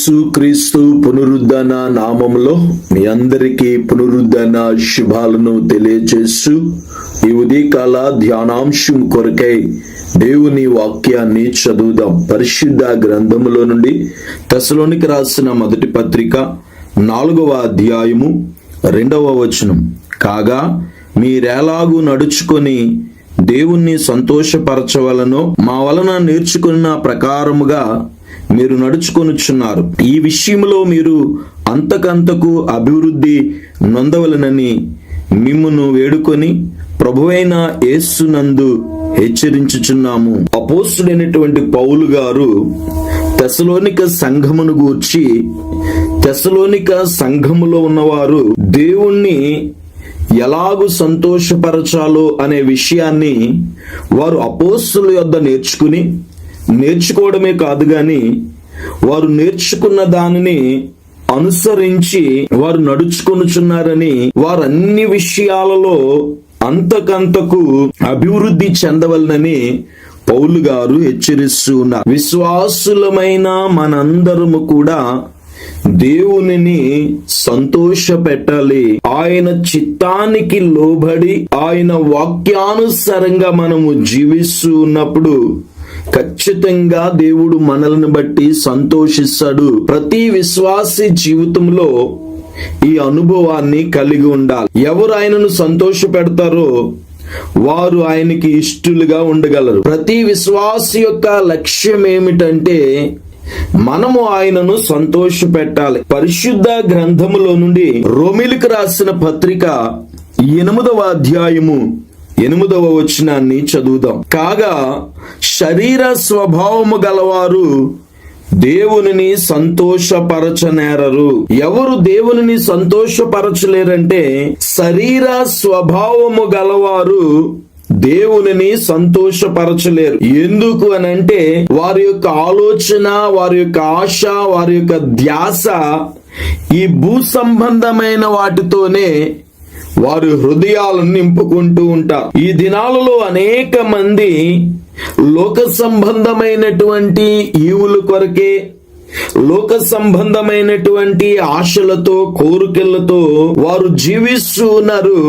యేసుక్రీస్తు పునరుద్ధన పునరుద్ధరణ నామములో మీ అందరికీ పునరుద్ధరణ శుభాలను తెలియజేస్తూ ఈ ఉదయకాల ధ్యానాంశం కొరకై దేవుని వాక్యాన్ని చదువుదాం. పరిశుద్ధ గ్రంథములో నుండి దశలోనికి రాసిన మొదటి పత్రిక నాలుగవ అధ్యాయము రెండవ వచనం. కాగా మీరెలాగూ నడుచుకొని దేవుణ్ణి సంతోషపరచవలనో మా వలన నేర్చుకున్న ప్రకారముగా మీరు నడుచుకొనుచున్నారు. ఈ విషయంలో మీరు అంతకంతకు అభివృద్ధి నొందవలనని మిమ్మును వేడుకొని ప్రభువైన యేస్సునందు హెచ్చరించుచున్నాము. అపోస్తుడైనటువంటి పౌలు గారు తెసలోనిక సంఘమును గూర్చి తెసలోనిక సంఘములో ఉన్నవారు దేవుణ్ణి ఎలాగు సంతోషపరచాలో అనే విషయాన్ని వారు అపోస్తుల యొద్ద నేర్చుకుని నేర్చుకోవడమే కాదు గాని వారు నేర్చుకున్న దానిని అనుసరించి వారు నడుచుకొనుచున్నారని వారు అన్ని విషయాలలో అంతకంతకు అభివృద్ధి చెందవలనని పౌలు గారు హెచ్చరిస్తూ ఉన్నారు. విశ్వాసులమైన మనందరము కూడా దేవునిని సంతోష పెట్టాలి ఆయన చిత్తానికి లోబడి ఆయన వాక్యానుసారంగా మనము జీవిస్తూ ఉన్నప్పుడు ఖచ్చితంగా దేవుడు మనల్ని బట్టి సంతోషిస్తాడు. ప్రతి విశ్వాసి జీవితంలో ఈ అనుభవాన్ని కలిగి ఉండాలి. ఎవరు ఆయనను సంతోష పెడతారో వారు ఆయనకి ఇష్టలుగా ఉండగలరు. ప్రతి విశ్వాసి యొక్క లక్ష్యం ఏమిటంటే మనము ఆయనను సంతోష పెట్టాలి పరిశుద్ధ గ్రంథములో నుండి రోమిలికి రాసిన పత్రిక ఎనిమిదవ అధ్యాయము ఎనిమిదవ వచనాన్ని చదువుదాం. కాగా శరీర స్వభావము గలవారు దేవునిని సంతోషపరచనేరరు. ఎవరు దేవునిని సంతోషపరచలేరంటే శరీర స్వభావము గలవారు దేవునిని సంతోషపరచలేరు. ఎందుకు అని అంటే వారి యొక్క ఆలోచన వారి యొక్క ఆశ వారి యొక్క ధ్యాస ఈ భూ సంబంధమైన వాటితోనే వారు హృదయాలను నింపుకుంటూ ఉంటారు. ఈ దినాలలో అనేక మంది లోక సంబంధమైనటువంటి ఈవుల కొరకే లోక సంబంధమైనటువంటి ఆశలతో కోరికలతో వారు జీవిస్తూ ఉన్నారు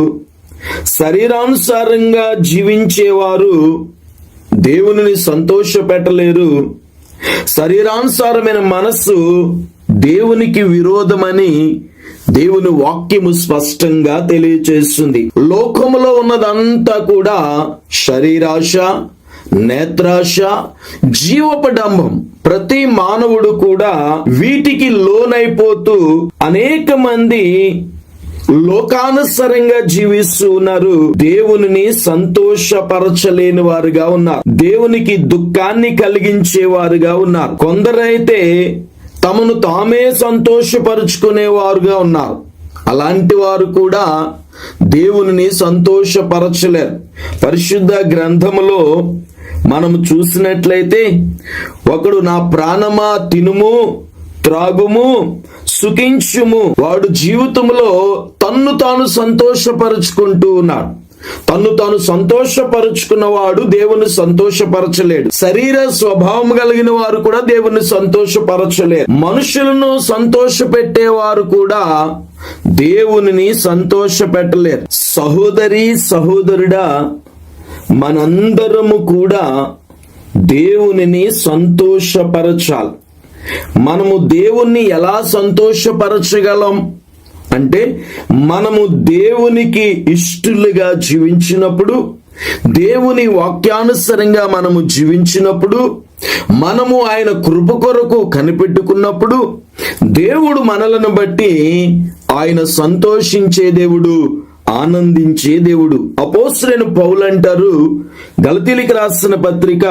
శరీరానుసారంగా జీవించేవారు దేవుని సంతోష పెట్టలేరు శరీరానుసారమైన మనస్సు దేవునికి విరోధమని దేవుని వాక్యము స్పష్టంగా తెలియచేస్తుంది. లోకములో ఉన్నదంతా కూడా శరీరాశ నేత్రాశ జీవపడంబం ప్రతి మానవుడు కూడా వీటికి లోనైపోతూ అనేక మంది లోకానుసరంగా జీవిస్తూ ఉన్నారు. దేవునిని సంతోషపరచలేని వారుగా ఉన్నారు. దేవునికి దుఃఖాన్ని కలిగించే వారుగా ఉన్నారు. కొందరైతే తమను తామే సంతోషపరుచుకునేవారుగా ఉన్నారు. అలాంటి వారు కూడా దేవుని సంతోషపరచలేరు. పరిశుద్ధ గ్రంథములో మనము చూసినట్లయితే ఒకడు నా ప్రాణమా తినుము త్రాగుము సుఖించుము వాడు జీవితంలో తన్ను తాను సంతోషపరుచుకుంటూ ఉన్నాడు. తన్ను తాను సంతోషపరుచుకున్నవాడు దేవుని సంతోషపరచలేడు. శరీర స్వభావం కలిగిన వారు కూడా దేవుని సంతోషపరచలేరు. మనుషులను సంతోష పెట్టేవారు కూడా దేవుని సంతోష పెట్టలేరు సహోదరి సహోదరుడా మనందరము కూడా దేవునిని సంతోషపరచాలి. మనము దేవుణ్ణి ఎలా సంతోషపరచగలం? అంటే మనము దేవునికి ఇష్టలుగా జీవించినప్పుడు దేవుని వాక్యానుసరంగా మనము జీవించినప్పుడు మనము ఆయన కృప కొరకు కనిపెట్టుకున్నప్పుడు దేవుడు మనలను బట్టి ఆయన సంతోషించే దేవుడు ఆనందించే దేవుడు. అపోసరైన పౌలు అంటారు గలతీలికి రాసిన పత్రిక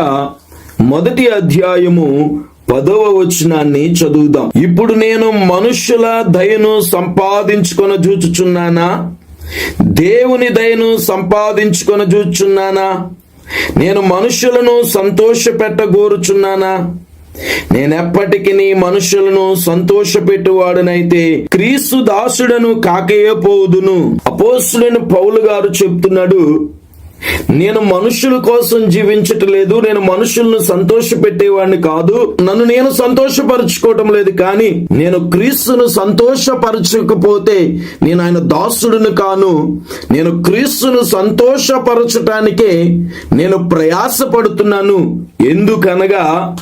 మొదటి అధ్యాయము పదవ వచనాన్ని చదువుదాం. ఇప్పుడు నేను మనుషుల దయను సంపాదించుకొని చూచుచున్నానా? దేవుని దయను సంపాదించుకొని చూచున్నానా నేను మనుషులను సంతోష పెట్టగోరుచున్నానా నేనెప్పటికీ నీ మనుషులను సంతోషపెట్టువాడనైతే క్రీస్తు దాసుడను కాకయపోదును అపోస్తుడైన పౌలు గారు చెప్తున్నాడు నేను మనుషుల కోసం జీవించటలేదు నేను మనుషులను సంతోషపెట్టేవాడిని కాదు. నన్ను నేను సంతోషపరచుకోవటం లేదు కానీ నేను క్రీస్తును సంతోషపరచకపోతే నేను ఆయన దాసుడును కాను. నేను క్రీస్తును సంతోషపరచటానికే నేను ప్రయాసపడుతున్నాను. ఎందుకనగా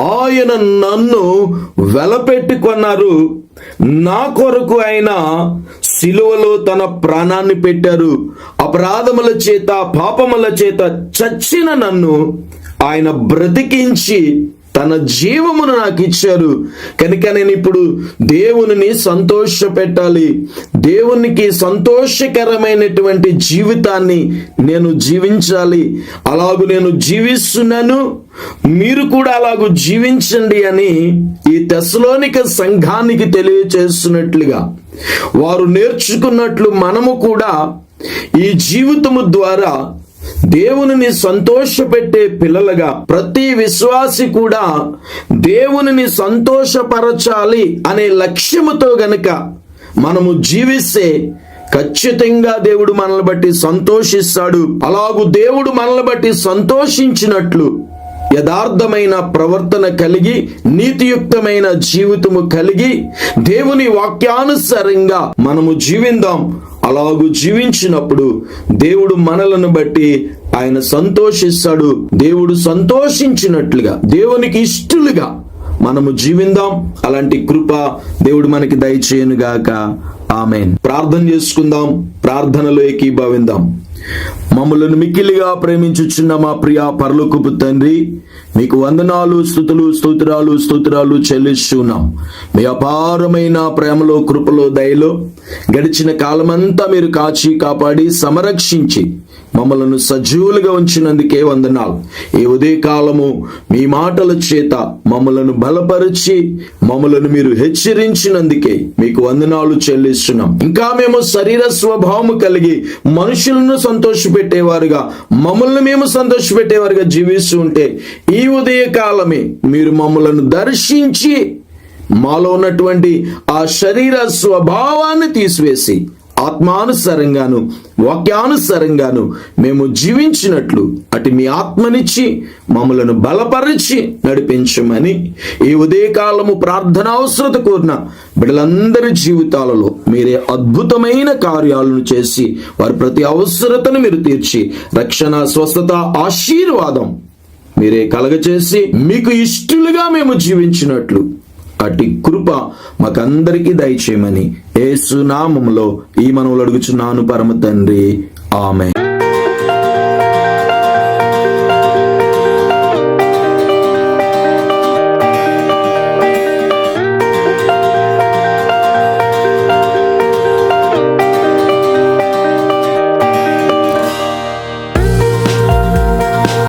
ఆయన నన్ను వెలపెట్టుకున్నారు. నా కొరకు ఆయన సిలువలో తన ప్రాణాన్ని పెట్టారు. అపరాధముల చేత పాపముల చేత చచ్చిన నన్ను ఆయన బ్రతికించి తన జీవమును నాకు ఇచ్చారు. కనుక నేను ఇప్పుడు దేవునిని సంతోష పెట్టాలి దేవునికి సంతోషకరమైనటువంటి జీవితాన్ని నేను జీవించాలి. అలాగు నేను జీవిస్తున్నాను. మీరు కూడా అలాగూ జీవించండి అని ఈ దశలోనిక సంఘానికి తెలియచేస్తున్నట్లుగా వారు నేర్చుకున్నట్లు మనము కూడా ఈ జీవితము ద్వారా దేవునిని సంతోషపెట్టే పిల్లలుగా ప్రతి విశ్వాసి కూడా దేవునిని సంతోషపరచాలి అనే లక్ష్యముతో గనుక మనము జీవిస్తే ఖచ్చితంగా దేవుడు మనల్ని బట్టి సంతోషిస్తాడు. అలాగు దేవుడు మనల్ని బట్టి సంతోషించినట్లు యథార్థమైన ప్రవర్తన కలిగి నీతియుక్తమైన జీవితము కలిగి దేవుని వాక్యానుసారంగా మనము జీవిందాం. అలాగు జీవించినప్పుడు దేవుడు మనలను బట్టి ఆయన సంతోషిస్తాడు. దేవుడు సంతోషించినట్లుగా దేవునికి ఇష్టలుగా మనము జీవిందాం. అలాంటి కృప దేవుడు మనకి దయచేయనుగాక. ఆమెన్. ప్రార్థన చేసుకుందాం. ప్రార్థనలో ఏకీభవిందాం. మమ్మలను మిక్కిలిగా ప్రేమించుచున్న మా ప్రియ పరలోకపు తండ్రి మీకు వందనాలు స్థుతులు స్తోత్రాలు స్తోత్రాలు చెల్లిస్తున్నాం మీ అపారమైన ప్రేమలో కృపలో దయలో గడిచిన కాలమంతా మీరు కాచి కాపాడి సంరక్షించి మమ్మలను సజీవులుగా ఉంచినందుకే వందనాలు. ఈ ఉదయకాలము మీ మాటల చేత మమ్మలను బలపరిచి మమ్మలను మీరు హెచ్చరించినందుకే మీకు వందనాలు చెల్లిస్తున్నాం. ఇంకా మేము శరీర స్వభావము కలిగి మనుషులను సంతోషపెట్టేవారుగా మమ్మల్ని మేము సంతోషపెట్టేవారుగా జీవిస్తూ ఉంటే ఈ ఉదయకాలమే మీరు మమ్మలను దర్శించి మాలో ఉన్నటువంటి ఆ శరీర స్వభావాన్ని తీసివేసి ఆత్మానుసారంగాను వాక్యానుసారంగాను మేము జీవించినట్లు అటు మీ ఆత్మనిచ్చి మమ్మలను బలపరిచి నడిపించమని ఈ ఉదయకాలము ప్రార్థన అవసరత కోరిన బిడ్డలందరి జీవితాలలో మీరే అద్భుతమైన కార్యాలను చేసి వారి ప్రతి అవసరతను మీరు తీర్చి రక్షణ స్వస్థత ఆశీర్వాదం మీరే కలగచేసి మీకు ఇష్టలుగా మేము జీవించినట్లు అటు కృప మాకందరికీ దయచేయమని ఏసునామములో ఈ మనవులు అడుగుచున్నాను పరమ తండ్రి. ఆమె